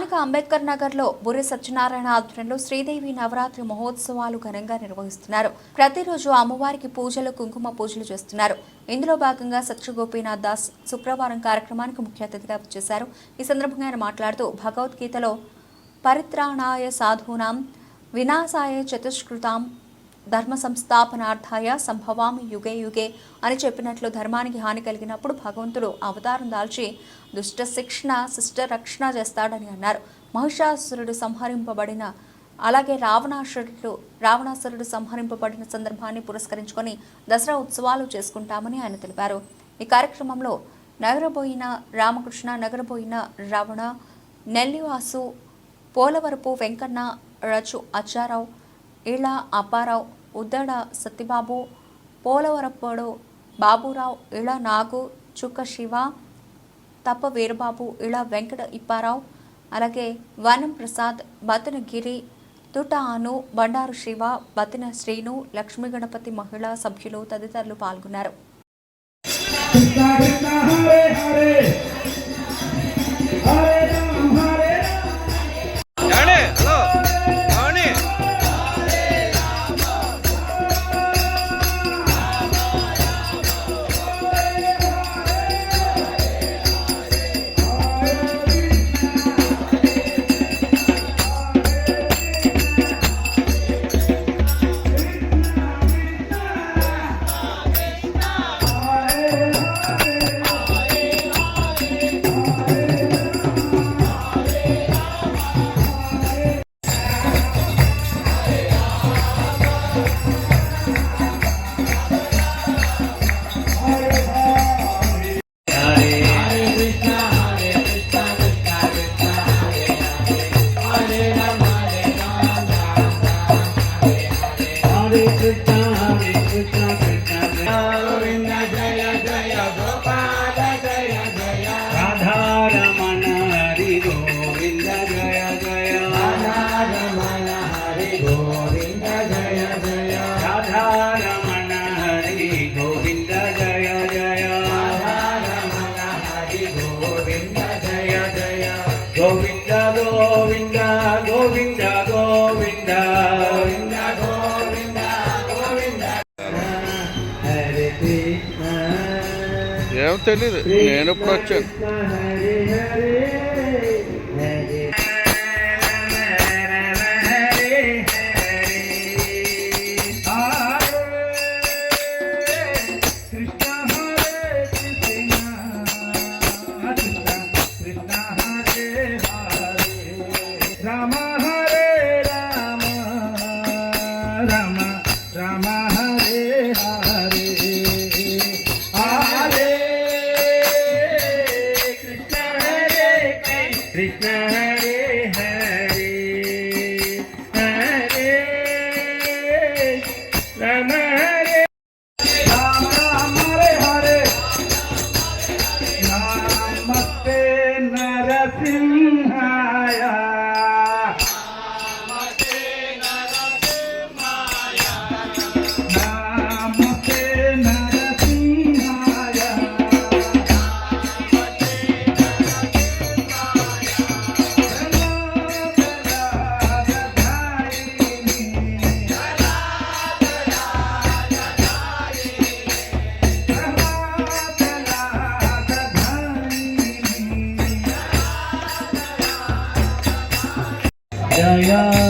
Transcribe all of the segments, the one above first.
స్థానిక అంబేద్కర్ నగర్లో బుర్రి సత్యనారాయణ ఆధ్వర్యంలో శ్రీదేవి నవరాత్రి మహోత్సవాలు ఘనంగా నిర్వహిస్తున్నారు. ప్రతిరోజు అమ్మవారికి పూజలు కుంకుమ పూజలు చేస్తున్నారు. ఇందులో భాగంగా సత్యగోపీనాథ్ దాస్ శుక్రవారం కార్యక్రమానికి ముఖ్య అతిథిగా చేశారు. ఈ సందర్భంగా ఆయన మాట్లాడుతూ భగవద్గీతలో పరిత్రాణాయ సాధూనాం వినాశాయ చతుష్కృతాం ధర్మ సంస్థాపనార్థాయ సంభవామి యుగే యుగే అని చెప్పినట్లు ధర్మానికి హాని కలిగినప్పుడు భగవంతుడు అవతారం దాల్చి దుష్ట శిక్షణ శిష్ట రక్షణ చేస్తాడని అన్నారు. మహిషాసురుడు సంహరింపబడిన అలాగే రావణాసురుడు రావణాసురుడు సంహరింపబడిన సందర్భాన్ని పురస్కరించుకొని దసరా ఉత్సవాలు చేసుకుంటామని ఆయన తెలిపారు. ఈ కార్యక్రమంలో నగరబోయిన రామకృష్ణ నగరబోయిన రావణ నెల్లివాసు పోలవరపు వెంకన్న రచు అచ్చారావు ఇళ్ళ అప్పారావు ఉద్దడ సత్యబాబు పోలవరప్పుడు బాబురావు ఇళ నాగు చుక్క శివ తప్ప వీరబాబు ఇళ వెంకట ఇప్పారావు అలాగే వనం ప్రసాద్ బతిన గిరి తుట అను బండారు శివ బతిన శ్రీను లక్ష్మీ గణపతి మహిళా సభ్యులు తదితరులు పాల్గొన్నారు. ఏం తెలీదు. నేను ఇప్పుడు వచ్చాను कृष्ण हरे हरे हरे। राम हरे। राम राम हरे हरे। नमस्ते Narasimha. Yeah.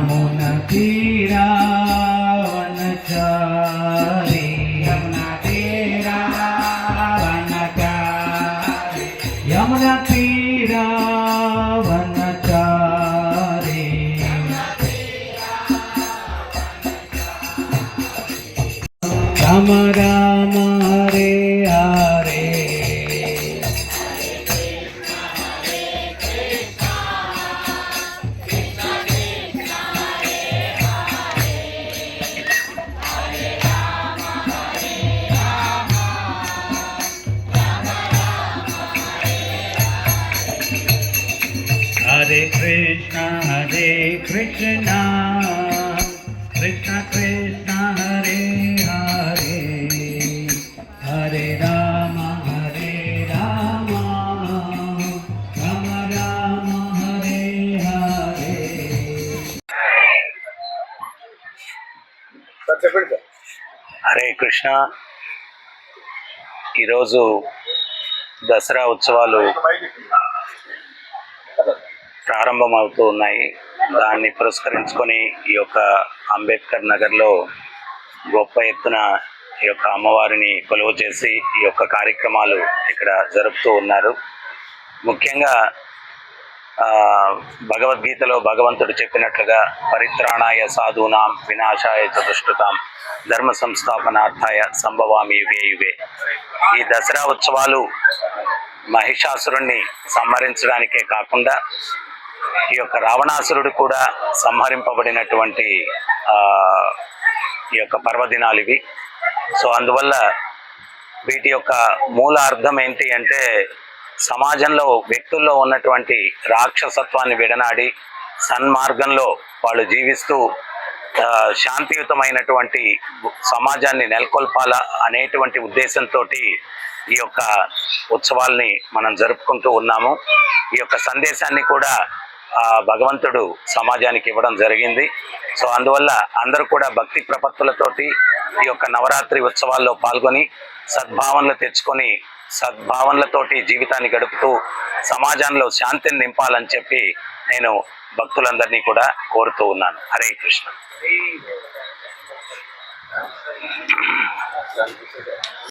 यमुनतीरावनचारि यमुनतीरावनचारि Ram Ram Hare Krishna, Krishna Krishna, Hare Hare, Hare Rama, Hare Rama, Rama Rama, Hare Hare. Hare Krishna ఈరోజు దసరా ఉత్సవాలు ప్రారంభమవుతూ ఉన్నాయి దాన్ని పురస్కరించుకొని ఈ యొక్క అంబేద్కర్ నగర్లో గొప్ప ఎత్తున ఈ యొక్క అమ్మవారిని కొలువు చేసి ఈ యొక్క కార్యక్రమాలు ఇక్కడ జరుపుతూ ఉన్నారు. ముఖ్యంగా భగవద్గీతలో భగవంతుడు చెప్పినట్లుగా పరిత్రాణాయ సాధూనాం వినాశాయ చతుష్టుతాం ధర్మ సంస్థాపనార్థాయ సంభవామి యుగే యుగే. ఈ దసరా ఉత్సవాలు మహిషాసురుణ్ణి సంహరించడానికే కాకుండా ఈ యొక్క రావణాసురుడు కూడా సంహరింపబడినటువంటి ఈ యొక్క పర్వదినాలు ఇవి సో అందువల్ల వీటి యొక్క మూల అర్థం ఏంటి అంటే సమాజంలో వ్యక్తుల్లో ఉన్నటువంటి రాక్షసత్వాన్ని విడనాడి సన్మార్గంలో వాళ్ళు జీవిస్తూ శాంతియుతమైనటువంటి సమాజాన్ని నెలకొల్పాలా అనేటువంటి ఉద్దేశంతో ఈ యొక్క ఉత్సవాల్ని మనం జరుపుకుంటూ ఉన్నాము. ఈ యొక్క సందేశాన్ని కూడా భగవంతుడు సమాజానికి ఇవ్వడం జరిగింది. సో అందువల్ల అందరూ కూడా భక్తి ప్రపత్తులతోటి ఈ యొక్క నవరాత్రి ఉత్సవాల్లో పాల్గొని సద్భావనలు తెచ్చుకొని సద్భావనలతోటి జీవితాన్ని గడుపుతూ సమాజంలో శాంతిని నింపాలని చెప్పి నేను భక్తులందరినీ కూడా కోరుతూ ఉన్నాను. హరే కృష్ణ.